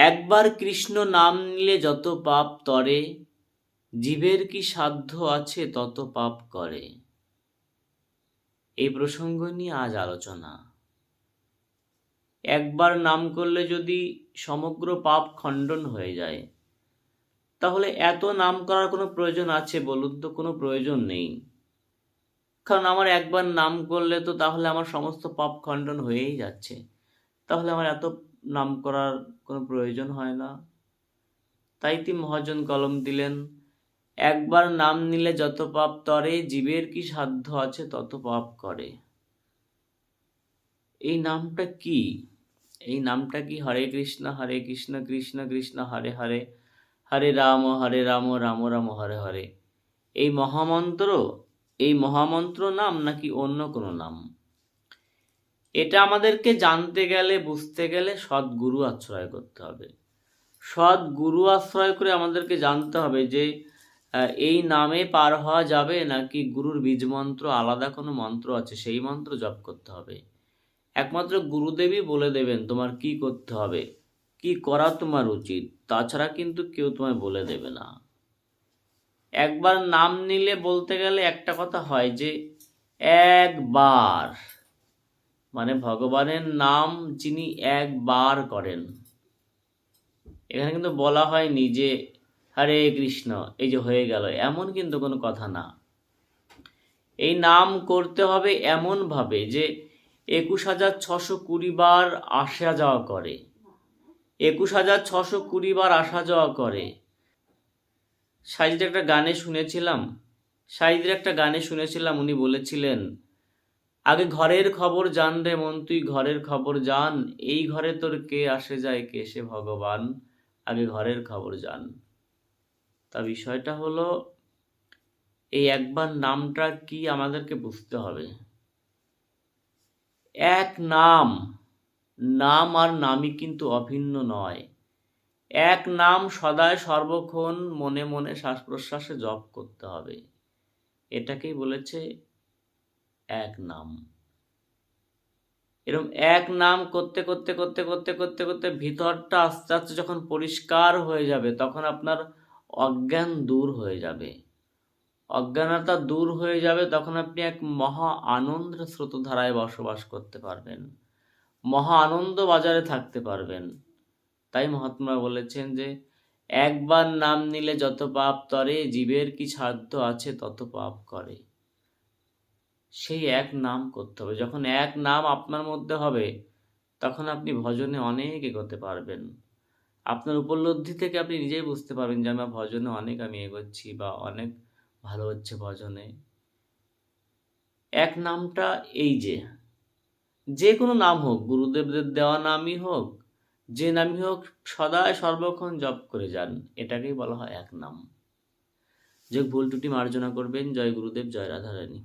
একবার কৃষ্ণ নাম নিলে যত পাপ তরে, জীবের কি সাধ্য আছে তত পাপ করে। এই প্রসঙ্গ নিয়ে আজ আলোচনা। একবার নাম করলে যদি সমগ্র পাপ খণ্ডন হয়ে যায়, তাহলে এত নাম করার কোনো প্রয়োজন আছে বলুন তো? কোনো প্রয়োজন নেই। কারণ আমার একবার নাম করলে তো তাহলে আমার সমস্ত পাপ খণ্ডন হয়েই যাচ্ছে। তাহলে আমার এত নাম করার কোনো প্রয়োজন হয় না। তাই তিনি মহাজন কলম দিলেন, একবার নাম নিলে যত পাপ তরে, জীবের কি সাধ্য আছে তত পাপ করে। এই নামটা কি? এই নামটা কি? হরে কৃষ্ণ হরে কৃষ্ণ কৃষ্ণ কৃষ্ণ, হরে হরে হরে রাম হরে রাম রাম রাম, হরে হরে। এই মহামন্ত্র এই মহামন্ত্র নাম নাকি অন্য কোনো নাম? এটা আমাদেরকে জানতে গেলে, বুঝতে গেলে সদ্গুরু আশ্রয় করতে হবে। সদ্গুরু আশ্রয় করে আমাদেরকে জানতে হবে যে এই নামে পার হওয়া যাবে নাকি গুরুর বীজ মন্ত্র আলাদা কোনো মন্ত্র আছে? সেই মন্ত্র জপ করতে হবে। একমাত্র গুরুদেবই বলে দেবেন তোমার কি করতে হবে, কি করা তোমার উচিত। তাছাড়া কিন্তু কেউ তোমায় বলে দেবে না। একবার নাম নিলে বলতে গেলে একটা কথা হয় যে, একবার মানে ভগবানের নাম যিনি একবার করেন। এখানে কিন্তু বলা হয়নি যে হরে কৃষ্ণ, এই যে হয়ে গেল। এমন কিন্তু কোনো কথা না। এই নাম করতে হবে এমনভাবে যে একুশ হাজার ছশো কুড়ি বার আসা যাওয়া করে। একুশ হাজার ছশো কুড়ি বার আসা যাওয়া করে। সাইজের একটা গানে শুনেছিলাম সাইজের একটা গানে শুনেছিলাম, উনি বলেছিলেন আগে ঘরের খবর জান রে মন, তুই ঘরের খবর জান। এই ঘরে তোর কে আসে যায়, কে সে ভগবান? আগে ঘরের খবর জান। তা বিষয়টা হলো, এই একবার নামটা কি আমাদেরকে বুঝতে হবে? এক নাম নাম আর নামই কিন্তু অভিন্ন নয়। এক নাম সদায় সর্বক্ষণ মনে মনে শ্বাস প্রশ্বাসে জপ করতে হবে। এটাকেই বলেছে এক নাম। এরকম এক নাম করতে করতে করতে করতে করতে করতে ভিতরটা আস্তে আস্তে যখন পরিষ্কার হয়ে যাবে, তখন আপনার অজ্ঞান দূর হয়ে যাবে। অজ্ঞানতা দূর হয়ে যাবে, তখন আপনি এক মহা আনন্দের স্রোতধারায় বসবাস করতে পারবেন। মহা আনন্দ বাজারে থাকতে পারবেন। তাই মহাত্মা বলেছেন যে, একবার নাম নিলে যত পাপ তরে, জীবের কি সাধ্য আছে তত পাপ করে। সেই এক নাম করতে হবে। যখন এক নাম আপনার মধ্যে হবে, তখন আপনি ভজনে অনেক এগোতে পারবেন। আপনার উপলব্ধি থেকে আপনি নিজেই বুঝতে পারবেন যে আমার ভজনে অনেক আমি এগোচ্ছি বা অনেক ভালো হচ্ছে ভজনে। এক নামটা এই যে যে কোনো নাম হোক, গুরুদেবদের দেওয়া নামই হোক, যে নামই হোক, সদায় সর্বক্ষণ জপ করে যান, এটাকেই বলা হয় এক নাম। যে ভুল ত্রুটি মার্জনা করবেন, জয় গুরুদেব, জয় রাধারানী।